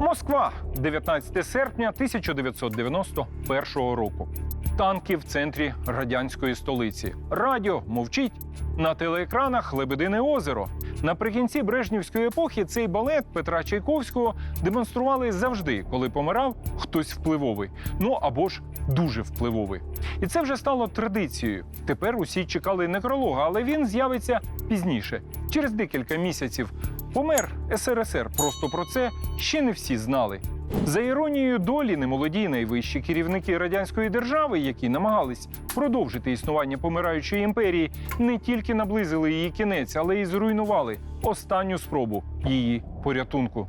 Москва, 19 серпня 1991 року. Танки в центрі радянської столиці. Радіо мовчить. На телеекранах Лебедине озеро. Наприкінці Брежнівської епохи цей балет Петра Чайковського демонстрували завжди, коли помирав хтось впливовий. Ну або ж дуже впливовий. І це вже стало традицією. Тепер усі чекали некролога, але він з'явиться пізніше, через декілька місяців. Помер СРСР. Просто про це ще не всі знали. За іронією долі, немолоді найвищі керівники радянської держави, які намагались продовжити існування помираючої імперії, не тільки наблизили її кінець, але й зруйнували останню спробу її порятунку.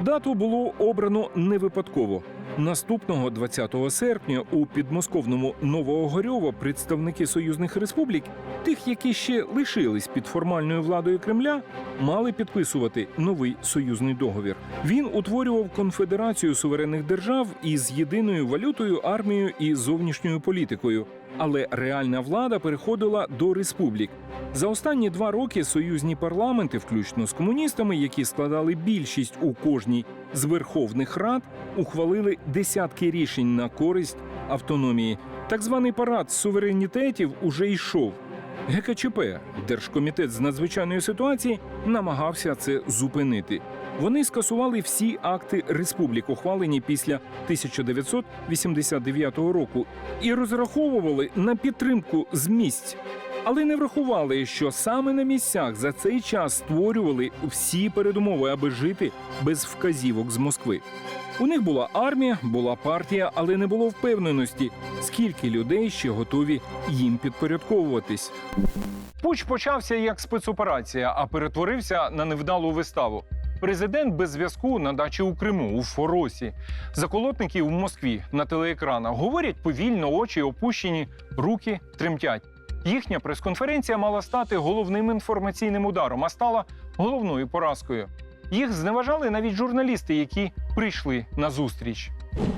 Дату було обрано не випадково. Наступного 20 серпня у підмосковному Новоогорьово представники союзних республік, тих, які ще лишились під формальною владою Кремля, мали підписувати новий союзний договір. Він утворював конфедерацію суверенних держав із єдиною валютою, армією і зовнішньою політикою. Але реальна влада переходила до республік. За останні два роки союзні парламенти, включно з комуністами, які складали більшість у кожній з верховних рад, ухвалили десятки рішень на користь автономії. Так званий парад суверенітетів уже йшов. ГКЧП, Держкомітет з надзвичайної ситуації, намагався це зупинити. Вони скасували всі акти республік, ухвалені після 1989 року, і розраховували на підтримку з місць. Але не врахували, що саме на місцях за цей час створювали всі передумови, аби жити без вказівок з Москви. У них була армія, була партія, але не було впевненості, скільки людей ще готові їм підпорядковуватись. Пуч почався як спецоперація, а перетворився на невдалу виставу. Президент без зв'язку на дачі у Криму, у Форосі. Заколотники в Москві на телеекранах говорять повільно, очі опущені, руки тремтять. Їхня прес-конференція мала стати головним інформаційним ударом, а стала головною поразкою. Їх зневажали навіть журналісти, які прийшли на зустріч.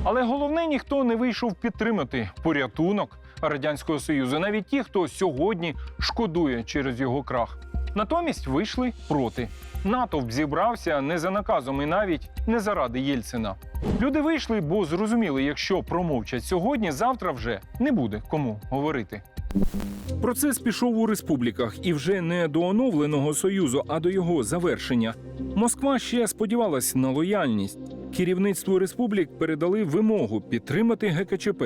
Але головне, ніхто не вийшов підтримати порятунок радянського союзу, навіть ті, хто сьогодні шкодує через його крах. Натомість вийшли проти. Натовп зібрався не за наказом і навіть не заради Єльцина. Люди вийшли, бо зрозуміли, якщо промовчать сьогодні, завтра вже не буде кому говорити. Процес пішов у республіках і вже не до оновленого союзу, а до його завершення. Москва ще сподівалась на лояльність. Керівництву республік передали вимогу підтримати ГКЧП.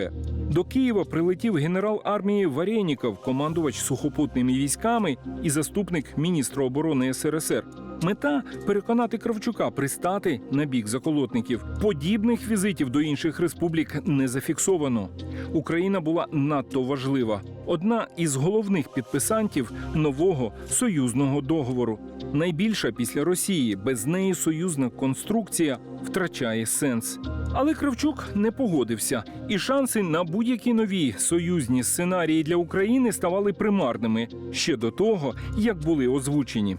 До Києва прилетів генерал армії Варєніков, командувач сухопутними військами і заступник міністра оборони СРСР. Мета переконати Кравчука пристати на бік заколотників. Подібних візитів до інших республік не зафіксовано. Україна була надто важлива. Одна із головних підписантів нового союзного договору. Найбільша після Росії. Без неї союзна конструкція втрачає сенс. Але Кравчук не погодився, і шанси на будь-які нові союзні сценарії для України ставали примарними ще до того, як були озвучені.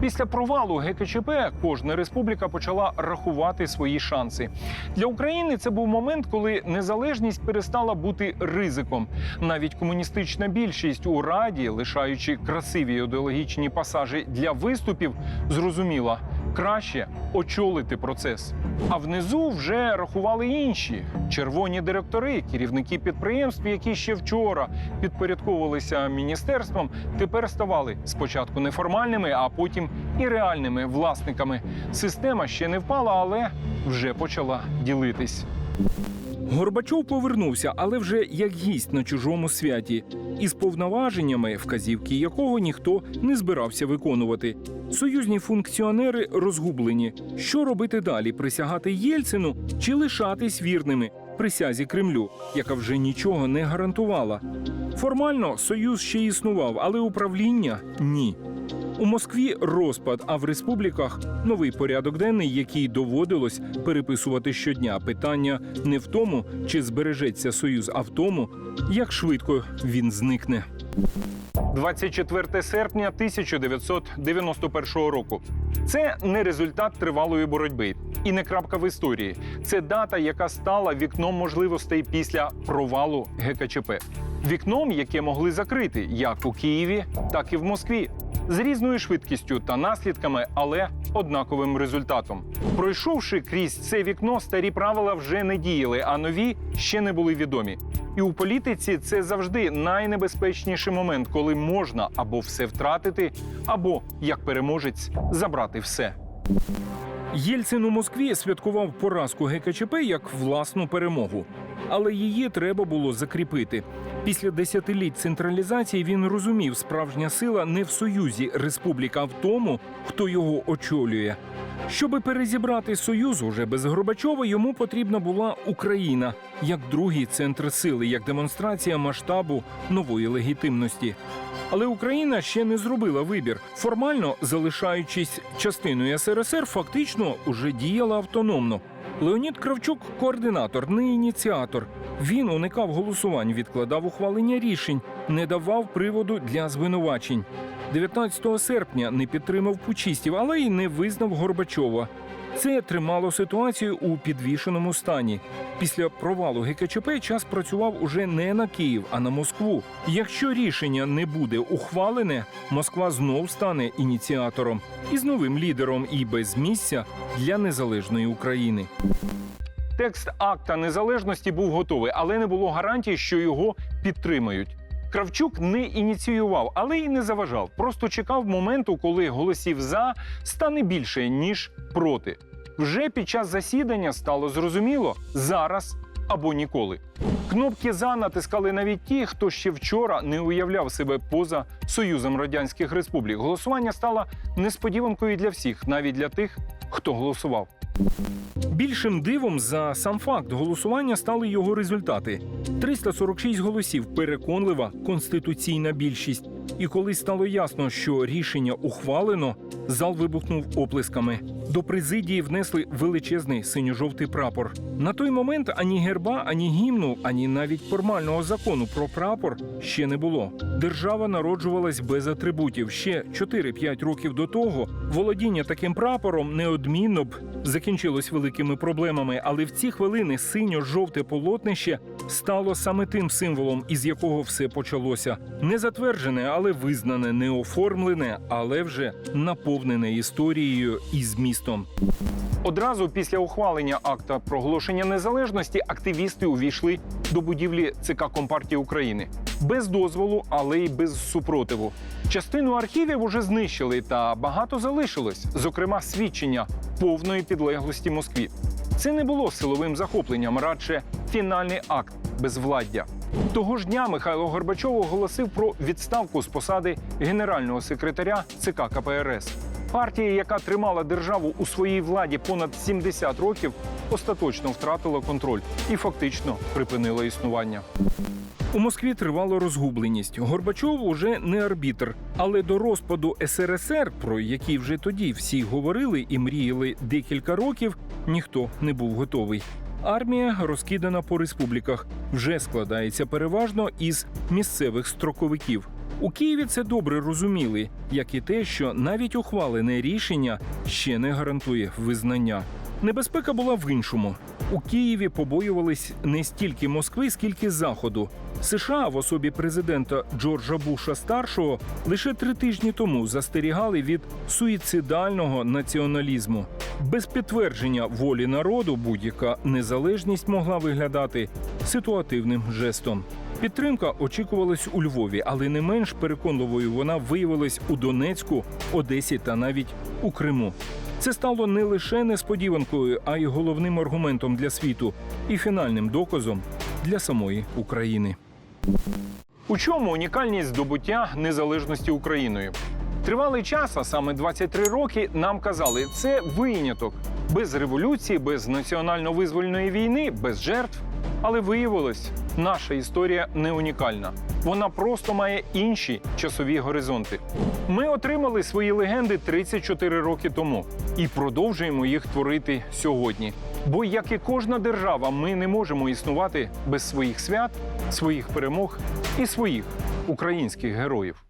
Після провалу ГКЧП кожна республіка почала рахувати свої шанси. Для України це був момент, коли незалежність перестала бути ризиком. Навіть комуністична більшість у раді, лишаючи красиві ідеологічні пасажі для виступів, зрозуміла краще очолити процес. А внизу вже рахували інші червоні директори, керівники підприємств, які ще вчора підпорядковувалися міністерством, тепер ставали спочатку неформальними, а потім і реальними власниками. Система ще не впала, але вже почала ділитись. Горбачов повернувся, але вже як гість на чужому святі, із повноваженнями, вказівки якого ніхто не збирався виконувати. Союзні функціонери розгублені. Що робити далі? Присягати Єльцину чи лишатись вірними присязі Кремлю, яка вже нічого не гарантувала. Формально союз ще існував, але управління ні. У Москві розпад, а в республіках новий порядок денний, який доводилось переписувати щодня. Питання не в тому, чи збережеться союз, а в тому, як швидко він зникне. 24 серпня 1991 року. Це не результат тривалої боротьби і не крапка в історії. Це дата, яка стала вікном можливостей після провалу ГКЧП. Вікном, яке могли закрити як у Києві, так і в Москві з різною швидкістю та наслідками, але однаковим результатом. Пройшовши крізь це вікно, старі правила вже не діяли, а нові ще не були відомі. І у політиці це завжди найнебезпечніший момент, коли можна або все втратити, або як переможець забрати все. Єльцин у Москві святкував поразку ГКЧП як власну перемогу, але її треба було закріпити. Після десятиліть централізації він розумів, справжня сила не в союзі республік, а в тому, хто його очолює. Щоби перезібрати союз уже без Горбачова, йому потрібна була Україна як другий центр сили, як демонстрація масштабу нової легітимності. Але Україна ще не зробила вибір. Формально залишаючись частиною СРСР, фактично уже діяла автономно. Леонід Кравчук координатор, не ініціатор. Він уникав голосувань, відкладав ухвалення рішень, не давав приводу для звинувачень. 19 серпня не підтримав пучистів, але й не визнав Горбачова. Це тримало ситуацію у підвішеному стані. Після провалу ГКЧП час працював уже не на Київ, а на Москву. Якщо рішення не буде ухвалене, Москва знов стане ініціатором і з новим лідером і без місця для незалежної України. Текст акта незалежності був готовий, але не було гарантії, що його підтримають. Кравчук не ініціював, але й не заважав. Просто чекав моменту, коли голосів за стане більше ніж проти. Вже під час засідання стало зрозуміло зараз або ніколи. Кнопки за натискали навіть ті, хто ще вчора не уявляв себе поза Союзом Радянських Республік. Голосування стало несподіванкою для всіх, навіть для тих, хто голосував. Більшим дивом за сам факт голосування стали його результати: 346 голосів, переконлива конституційна більшість. І коли стало ясно, що рішення ухвалено, зал вибухнув оплесками. До президії внесли величезний синьо-жовтий прапор. На той момент ані герба, ані гімну, ані навіть формального закону про прапор ще не було. Держава народжувалась без атрибутів. Ще 4-5 років до того володіння таким прапором неодмінно б закінчилось великими проблемами. Але в ці хвилини синьо-жовте полотнище стало саме тим символом, із якого все почалося. Не затверджене, але визнане, не оформлене, але вже наповнене історією і змістом. Одразу після ухвалення акта проголошення незалежності активісти увійшли до будівлі ЦК Компартії України без дозволу, але й без супротиву. Частину архівів уже знищили, та багато залишилось, зокрема, свідчення повної підлеглості Москві. Це не було силовим захопленням, радше фінальний акт безвладдя. Того ж дня Михайло Горбачов оголосив про відставку з посади генерального секретаря ЦК КПРС. Партія, яка тримала державу у своїй владі понад 70 років, остаточно втратила контроль і фактично припинила існування. У Москві тривала розгубленість. Горбачов уже не арбітр, але до розпаду СРСР, про який вже тоді всі говорили і мріяли декілька років, ніхто не був готовий. Армія, розкидана по республіках, вже складається переважно із місцевих строковиків. У Києві це добре розуміли, як і те, що навіть ухвалене рішення ще не гарантує визнання. Небезпека була в іншому. У Києві побоювались не стільки Москви, скільки Заходу. США в особі президента Джорджа Буша старшого лише три тижні тому застерігали від суїцидального націоналізму. Без підтвердження волі народу будь-яка незалежність могла виглядати ситуативним жестом. Підтримка очікувалась у Львові, але не менш переконливою вона виявилась у Донецьку, Одесі та навіть у Криму. Це стало не лише несподіванкою, а й головним аргументом для світу і фінальним доказом для самої України. У чому унікальність здобуття незалежності Україною? Тривалий час, а саме 23 роки, нам казали, це виняток без революції, без національно-визвольної війни, без жертв. Але виявилось, наша історія не унікальна. Вона просто має інші часові горизонти. Ми отримали свої легенди 34 роки тому і продовжуємо їх творити сьогодні. Бо, як і кожна держава, ми не можемо існувати без своїх свят, своїх перемог і своїх українських героїв.